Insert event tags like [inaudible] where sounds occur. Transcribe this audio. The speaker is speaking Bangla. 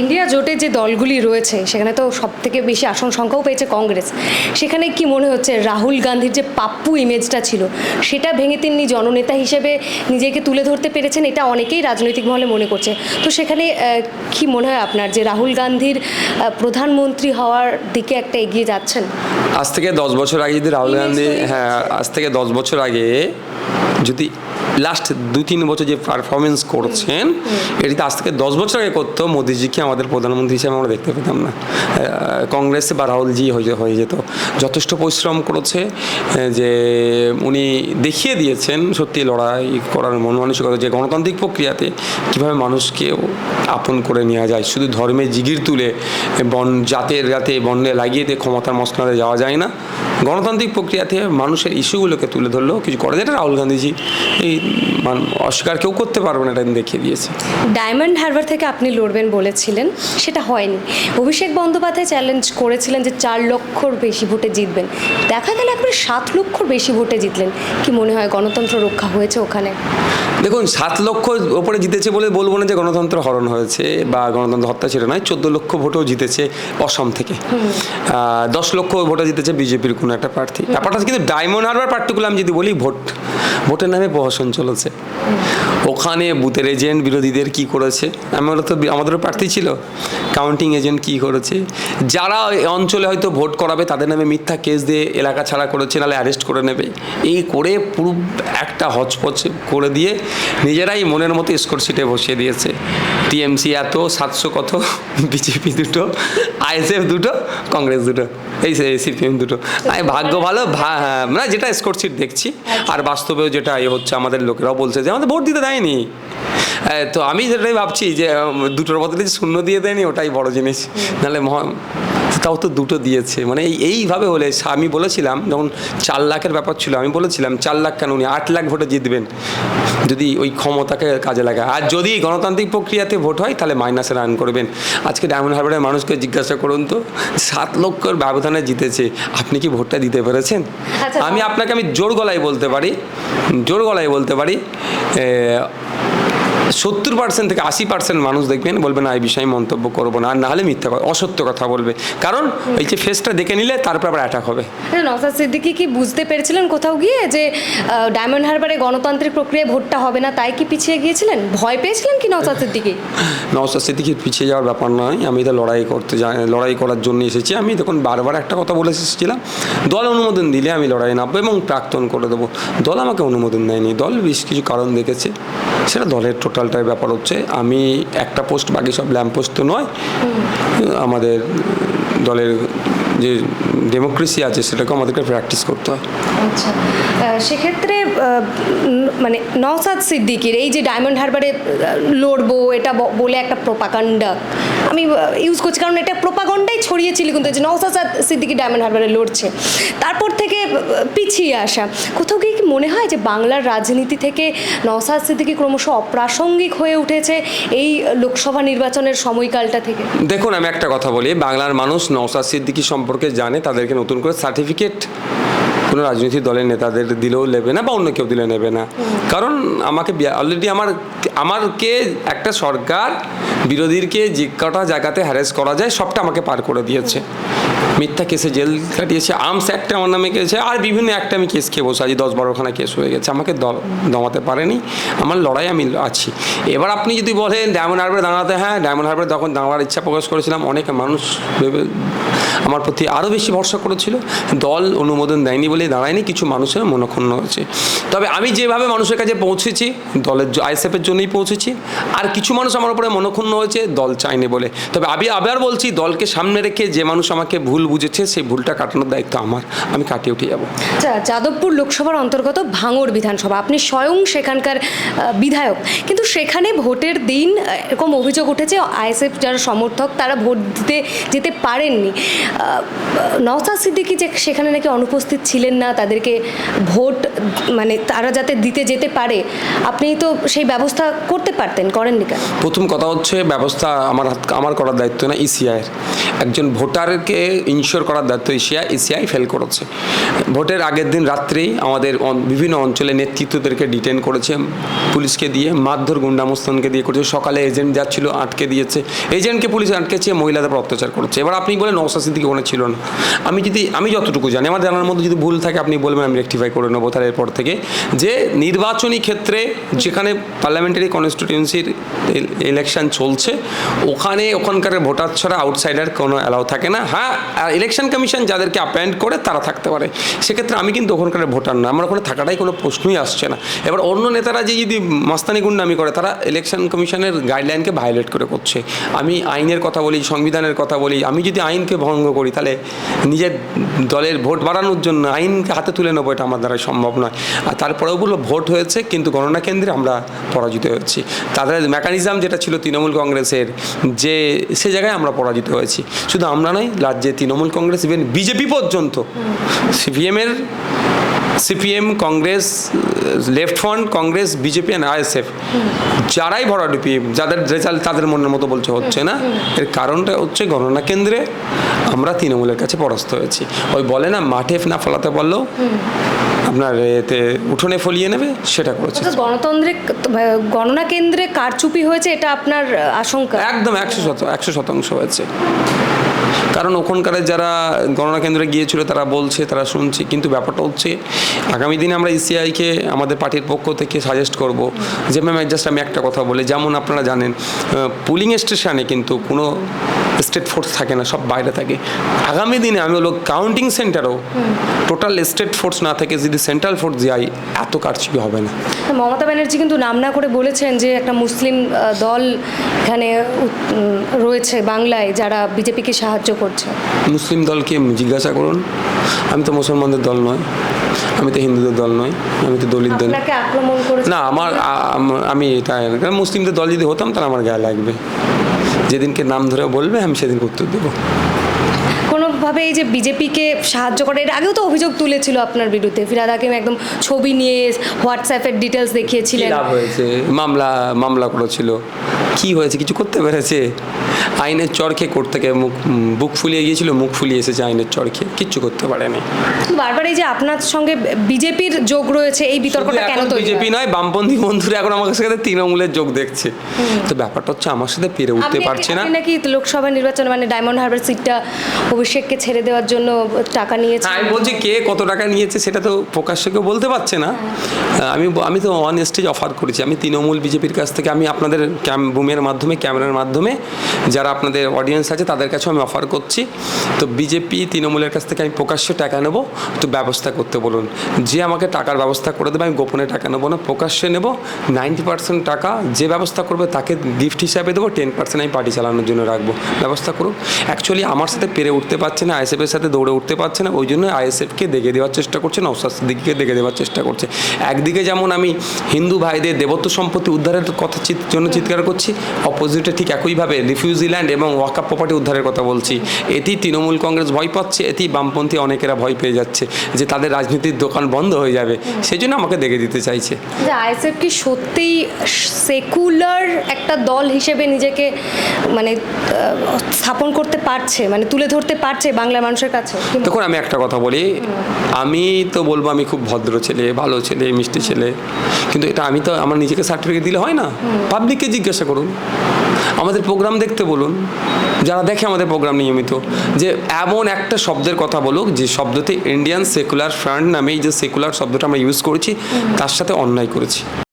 ইন্ডিয়া জোটে যে দলগুলি রয়েছে সেখানে তো সব থেকে বেশি আসন সংখ্যাও পেয়েছে কংগ্রেস। সেখানে কি মনে হচ্ছে রাহুল গান্ধীর যে পাপ্পু ইমেজটা ছিল সেটা ভেঙে তিনি জননেতা হিসেবে নিজেকে তুলে ধরতে পেরেছেন? এটা অনেকেই রাজনৈতিক মহলে মনে করছে। তো সেখানে কি মনে হয় আপনার যে রাহুল গান্ধীর প্রধানমন্ত্রী হওয়ার দিকে একটা এগিয়ে যাচ্ছেন? আজ থেকে দশ বছর আগে যদি রাহুল গান্ধী হ্যাঁ আজ থেকে দশ বছর আগে যদি লাস্ট দু তিন বছর যে পারফরমেন্স করছেন এটি তো আজ থেকে দশ বছর আগে করতো মোদিজিকে আমাদের প্রধানমন্ত্রী হিসেবে আমরা দেখতে পেতাম না। কংগ্রেস বা রাহুলজি হয়ে হয়ে যেত। যথেষ্ট পরিশ্রম করেছে যে উনি দেখিয়ে দিয়েছেন সত্যি লড়াই করার মন মানসিকতা যে গণতান্ত্রিক প্রক্রিয়াতে কীভাবে মানুষকে আপন করে নেওয়া যায়। শুধু ধর্মের জিগির তুলে বন জাতের রাতে বন্ডে লাগিয়ে দিয়ে ক্ষমতার মসনাদে যাওয়া যায় না। গণতান্ত্রিক প্রক্রিয়াতে মানুষের ইস্যুগুলোকে তুলে ধরলেও কিছু করে যেটা রাহুল গান্ধীজি এই অস্বীকার কেউ করতে পারবে না এটা তিনি দেখিয়ে দিয়েছে। ডায়মন্ড হারবার থেকে আপনি লড়বেন বলেছিলেন সেটা হয়নি। অভিষেক বন্দ্যোপাধ্যায় চ্যালেঞ্জ করেছিলেন যে চার লক্ষর বেশি ভোটে জিতবেন। দেখা গেল একবারে সাত লক্ষর বেশি ভোটে জিতলেন। কি মনে হয় গণতন্ত্র রক্ষা হয়েছে ওখানে? দেখুন সাত লক্ষ ওপরে জিতেছে বলে বলব না যে গণতন্ত্র হরণ হয়েছে বা গণতন্ত্র হত্যা ছিল নয় চোদ্দ লক্ষ ভোটও জিতেছে অসম থেকে। দশ লক্ষ ভোটও জিতেছে বিজেপির কোনো একটা প্রার্থী। ব্যাপারটা কিন্তু ডায়মন্ড হারবার পার্টিকুলার আমি যদি বলি ভোট ভোটের নামে প্রহসন চলেছে। ওখানে বুথের এজেন্ট বিরোধীদের কি করেছে? আমরা তো আমাদেরও প্রার্থী ছিল। কাউন্টিং এজেন্ট কি করেছে? যারা অঞ্চলে হয়তো ভোট করাবে, তাদের নামে মিথ্যা কেস দিয়ে এলাকা ছাড়া করেছে, নাহলে অ্যারেস্ট করে নেবে। এই করে পুরো একটা হচপচ করে দিয়ে নিজেরাই মনের মতো স্কোর সিটে বসিয়ে দিয়েছে। টিএমসি এত, সাতশো কত, [laughs] বিজেপি দুটো আইএসএফ দুটো, কংগ্রেস দুটো। এই সিপিএম দুটো। আমি ভাগ্য ভালো হ্যাঁ, না যেটা স্কোর সিট দেখছি আর বাস্তবেও যেটা এ হচ্ছে আমাদের লোকেরাও বলছে যে আমাদের ভোট দিতে দেয়নি। তো আমি যেটাই ভাবছি যে দুটোর বদলে শূন্য দিয়ে দেয়নি ওটাই বড় জিনিস। নাহলে মহা তাও তো দুটো দিয়েছে। মানে এই এইভাবে হলে আমি বলেছিলাম যখন চার লাখের ব্যাপার ছিল আমি বলেছিলাম চার লাখ কেন উনি? আট লাখ ভোটে জিতবেন যদি ওই ক্ষমতাকে কাজে লাগায়। আর যদি গণতান্ত্রিক প্রক্রিয়াতে ভোট হয় তাহলে মাইনাসে রান করবেন। আজকে ডায়মন্ড হারবারের মানুষকে জিজ্ঞাসা করুন তো সাত লক্ষর ব্যবধানে জিতেছে আপনি কি ভোটটা দিতে পেরেছেন? আচ্ছা, আমি আপনাকে আমি জোর গলায় বলতে পারি জোর গলায় বলতে পারি সত্তর পার্সেন্ট থেকে আশি পার্সেন্ট মানুষ দেখবেন বলবে না এই বিষয়ে মন্তব্য করব না। আর নাহলে মিথ্যা কথা অসত্য কথা বলবে। কারণ এই যে ফেসটা দেখে নিলে তারপর আবার অ্যাটাক হবে। নওসাদ সিদ্দিকি কি বুঝতে পেরেছিলেন কোথাও গিয়ে যে ডায়মন্ড হারবারে গণতান্ত্রিক প্রক্রিয়ায় ভোটটা হবে না তাই কি পিছিয়ে গিয়েছিলেন? ভয় পেয়েছিলেন কি নওসাদ সিদ্দিকি? নওসাদ সিদ্দিকির পিছিয়ে যাওয়ার ব্যাপার নয়। আমি তো লড়াই করতে যাই লড়াই করার জন্য এসেছি। আমি তখন বারবার একটা কথা বলে এসেছিলাম দল অনুমোদন দিলে আমি লড়াই নামবো এবং প্রাক্তন করে দেবো। দল আমাকে অনুমোদন দেয়নি। দল বেশ কিছু কারণ দেখেছে। সেটা দলের টোটালটাই ব্যাপার হচ্ছে। আমি একটা পোস্ট বাকি সব ল্যাম্প পোস্ট তো নয়। আমাদের দলের যে ডেমোক্রেসি আছে সেটাকে আমাদেরকে প্র্যাকটিস করতে হয়। আচ্ছা। সেক্ষেত্রে মানে নওসাদ সিদ্দিকির এই যে ডায়মন্ড হারবারে লড়বো, এটা বলে একটা প্রোপাগান্ডা আমি ইউজ করছি। কারণ এটা প্রোপাগন্ডাই ছড়িয়েছিল কিন্তু, যে নওসাদ সিদ্দিকি ডায়মন্ড হারবারে লড়ছে। তারপর থেকে পিছিয়ে আসা। মনে হয় যে বাংলার রাজনীতি থেকে নওসাদ সিদ্দিকি ক্রমশ অপ্রাসঙ্গিক হয়ে উঠেছে এই লোকসভা নির্বাচনের সময়কালটা থেকে? দেখুন, আমি একটা কথা বলি। বাংলার মানুষ নওসাদ সিদ্দিকি সম্পর্কে জানে, তাদেরকে নতুন করে সার্টিফিকেট কোনো রাজনৈতিক দলের নেতাদের দিলেও নেবে না বা অন্য কেউ দিলে নেবে না। কারণ আমাকে অলরেডি আমার, আমারকে একটা সরকার বিরোধীরকে যে কটা জায়গাতে হ্যারেস করা যায়, সবটা আমাকে পার করে দিয়েছে। মিথ্যা কেসে জেল কাটিয়েছে, আর্মস একটা আমার নামে কেসে আর বিভিন্ন একটা আমি কেস খেয়ে বসে আছি, দশ বারোখানা কেস হয়ে গেছে, আমাকে দমাতে পারেনি। আমার লড়াই আমি আছি। এবার আপনি যদি বলেন, ডায়মন্ড হারবারে দাঁড়াতে হ্যাঁ ডায়মন্ড হারবারে তখন দাঁড়াবার ইচ্ছা প্রকাশ করেছিলাম, অনেক মানুষ ভেবে আমার প্রতি আরও বেশি ভরসা করেছিল। দল অনুমোদন দেয়নি বলে দাঁড়ায়নি, কিছু মানুষের মনক্ষুণ্ণ হয়েছে। তবে আমি যেভাবে মানুষের কাছে পৌঁছেছি, দলের আইএসএফের জন্যই পৌঁছেছি, আর কিছু মানুষ আমার উপরে মনক্ষুণ্ণ হয়েছে, দল চায়নি বলে। তবে আমি আবার বলছি, দলকে সামনে রেখে যে মানুষ আমাকে ভুল বুঝেছে সেই ভুলটা কাটানোর দায়িত্ব আমার। আমি কাটিয়ে উঠে যাব। আচ্ছা যাদবপুর লোকসভার অন্তর্গত ভাঙড় বিধানসভা। আপনি স্বয়ং সেখানকার বিধায়ক। কিন্তু সেখানে ভোটের দিন এরকম অভিযোগ উঠেছে আইএসএফ যারা সমর্থক তারা ভোট দিতে যেতে পারেননি। আহ, নওসাদ সিদ্দিকি যে সেখানে নাকি অনুপস্থিত ছিলেন না তাদেরকে ভোট মানে তারা যাতে দিতে যেতে পারে আপনি তো সেই ব্যবস্থা করতে পারতেন করেননি কেন? প্রথম কথা হচ্ছে ব্যবস্থা আমার আমার করার দায়িত্ব না ইসিআইয়ের একজন ভোটারকে ইনশিওর করার দায়িত্ব এশিয়া, এসিআই ফেল করেছে। ভোটের আগের দিন রাত্রেই আমাদের বিভিন্ন অঞ্চলে নেতৃত্বদেরকে ডিটেন করেছে, পুলিশকে দিয়ে, মারধর, গুন্ডামস্তানকে দিয়ে করেছে। সকালে এজেন্ট যাচ্ছিল আটকে দিয়েছে। এজেন্টকে পুলিশ আটকেছে মহিলাদের উপর অত্যাচার করছে। এবার আপনি বলেন নৌসা সিদ্দিকি ওখানে ছিল না। আমি যদি, আমি যতটুকু জানি, আমার জানার মধ্যে যদি ভুল থাকে, আপনি বলবেন, আমি রেকটিফাই করে নেব তাহলে এরপর থেকে। যে নির্বাচনী ক্ষেত্রে যেখানে পার্লামেন্টারি কনস্টিটিউন্সির ইলেকশন চলছে, ওখানে ওখানকার ভোটার ছাড়া আউটসাইডার কোনো অ্যালাউ থাকে না। হ্যাঁ ইলেকশন কমিশন যাদেরকে অ্যাপয়েন্ট করে তারা থাকতে পারে। সেক্ষেত্রে আমি কিন্তু ওখানকার ভোটার না, আমার ওখানে থাকাটাই কোনো প্রশ্নই আসছে না। এবার অন্য নেতারা যে যদি মাস্তানি গুন্ডামি করে, তারা ইলেকশন কমিশনের গাইডলাইনকে ভায়োলেট করে করছে। আমি আইনের কথা বলি, সংবিধানের কথা বলি, আমি যদি আইনকে ভঙ্গ করি, তাহলে নিজের দলের ভোট বাড়ানোর জন্য আইনকে হাতে তুলে নেব, এটা আমার দ্বারা সম্ভব নয়। আর তারপরেও বলল ভোট হয়েছে, কিন্তু গণনা কেন্দ্রে আমরা পরাজিত হয়েছি। তাদের মেকানিজম যেটা ছিল তৃণমূল কংগ্রেসের, যে সে জায়গায় আমরা পরাজিত হয়েছি। শুধু আমরা নয়, রাজ্যে তৃণমূল কংগ্রেস ইভেন বিজেপি পর্যন্ত। সিপিএমের CPM Congress left front Congress BJP and ISF যারাই ভরাডুপি যাদের রেজাল্ট তাদের মনের মতো বলছে হচ্ছে না? এর কারণটা হচ্ছে গণনা কেন্দ্রে আমরা তৃণমূলের কাছে পরাস্ত হয়েছি। ওই বলে না মাঠে না ফলাতে পারলেও আপনার এতে উঠোনে ফলিয়ে নেবে সেটা করেছে। অর্থাৎ গণতন্ত্রে গণনা কেন্দ্রে কারচুপি হয়েছে এটা আপনার আশঙ্কা? একদম একশো শত একশো শতাংশ হয়েছে। কারণ ওখানকার যারা গণনা কেন্দ্রে গিয়েছিল, তারা বলছে, তারা শুনছে, কিন্তু ব্যাপারটা হচ্ছে, আগামী দিনে আমরা ইসিআইকে আমাদের পার্টির পক্ষ থেকে সাজেস্ট করব যে ম্যাম জাস্ট আমি একটা কথা বলি। যেমন আপনারা জানেন পুলিং স্টেশনে কিন্তু কোনো স্টেট ফোর্স থাকে না সব বাইরে থাকে। আগামী দিনে আমি হলো কাউন্টিং সেন্টারও টোটাল স্টেট ফোর্স না থেকে যদি সেন্ট্রাল ফোর্স যাই এত কারচুপি হবে না। মমতা ব্যানার্জি কিন্তু নাম না করে বলেছেন যে একটা মুসলিম দল এখানে রয়েছে বাংলায় যারা বিজেপিকে সাহায্য করছে। মুসলিম দলকে জিজ্ঞাসা করুন। আমি তো মুসলমানদের দল নয় আমি তো হিন্দুদের দল নয় আমি তো দলিত দল। না আমার আমি এটা মুসলিমদের দল যদি হতাম তাহলে আমার গায়ে লাগবে। যেদিনকে নাম ধরে বলবে আমি সেদিনকে উত্তর দেবো। কোনোভাবে এই যে বিজেপিকে সাহায্য করে এর আগেও তো অভিযোগ তুলেছিল আপনার বিরুদ্ধে। ফিরাদ হাকিম একদম ছবি নিয়ে হোয়াটসঅ্যাপের ডিটেলস দেখিয়েছিলেন। লাভ হয়েছে? মামলা মামলা করেছিল। কি হয়েছে? কিছু করতে পেরেছে? আইনের চরকে করতে গিয়ে মুখ বুক ফুলিয়ে গিয়েছিল মুখ ফুলিয়ে এসেছে আইনের চরকে কিচ্ছু করতে পারেনি। বারবার এই যে আপনার সঙ্গে বিজেপির যোগ রয়েছে এই বিতর্কটা কেন তো বিজেপি নয় বামপন্থী বন্ধুরা এখন আমার সাথে তৃণমূলের যোগ দেখছে। তো ব্যাপারটা হচ্ছে আমার সাথে পেরে উঠতে পারছে না। নাকি লোকসভা নির্বাচন মানে ডায়মন্ড হারবার সিটটা অভিষেককে ছেড়ে দেওয়ার জন্য টাকা নিয়েছে। হ্যাঁ, আমি বলছি কে কত টাকা নিয়েছে সেটা তো প্রকাশ্যে কেউ বলতে পারছে না। আমি আমি তো অন স্টেজ অফার করেছি। আমি তৃণমূল বিজেপির কাছ থেকে আমি আপনাদের ক্যাম বুমের মাধ্যমে ক্যামেরার মাধ্যমে যারা আপনাদের অডিয়েন্স আছে তাদের কাছেও আমি অফার করছি। তো বিজেপি তৃণমূলের কাছ থেকে আমি প্রকাশ্যে টাকা নেব তো ব্যবস্থা করতে বলুন। যে আমাকে টাকার ব্যবস্থা করে দেবে আমি গোপনে টাকা নেব না প্রকাশ্যে নেব। নাইনটি পার্সেন্ট টাকা যে ব্যবস্থা করবে তাকে গিফট হিসাবে দেবো টেন পার্সেন্ট আমি পার্টি চালানোর জন্য রাখব। ব্যবস্থা করুন অ্যাকচুয়ালি আমার সাথে পেরে উঠতে পারছে না আইএসএফের সাথে দৌড়ে উঠতে পারছে না, ওই জন্য আইএসএফকে দেখে দেওয়ার চেষ্টা করছে নৌসাদ সিদ্দিকিকে দেখে দেওয়ার চেষ্টা করছে। একদিকে যেমন আমি হিন্দু ভাইদের দেবত্ব সম্পত্তি উদ্ধারের কথা জন্য চিৎকার করছি, অপোজিটে ঠিক একইভাবে রিফিউজি ল্যান্ড এবং ওয়াকাপ প্রপার্টি উদ্ধারের কথা বলছি। এটি তৃণমূল কংগ্রেস ভয় পাচ্ছে, এটি বামপন্থী অনেকেরা ভয় পেয়ে যাচ্ছে যে তাদের রাজনীতির দোকান বন্ধ হয়ে যাবে। সেই জন্য আমাকে দেখে দিতে চাইছে। আইএসএফ কি সত্যিই সেকুলার একটা দল হিসেবে নিজেকে মানে স্থাপন করতে পারছে? মানে তুলে ধরতে পারছে বাংলা মানুষের কাছে তখন আমি একটা কথা বলি। আমি তো বলব, আমি খুব ভদ্র ছেলে, ভালো ছেলে, মিষ্টি ছেলে। কিন্তু এটা আমি তো, আমার নিজেকে সার্টিফিকেট দিলে হয় না। পাবলিককে জিজ্ঞাসা করুন। আমাদের প্রোগ্রাম দেখতে বলুন। যারা দেখে আমাদের প্রোগ্রাম নিয়মিত, যে এমন একটা শব্দের কথা বলুক, যে শব্দতে ইন্ডিয়ান সেকুলার ফ্রান্ট নামে এই যে সেকুলার শব্দটা আমরা ইউজ করেছি, তার সাথে অন্যায় করেছি।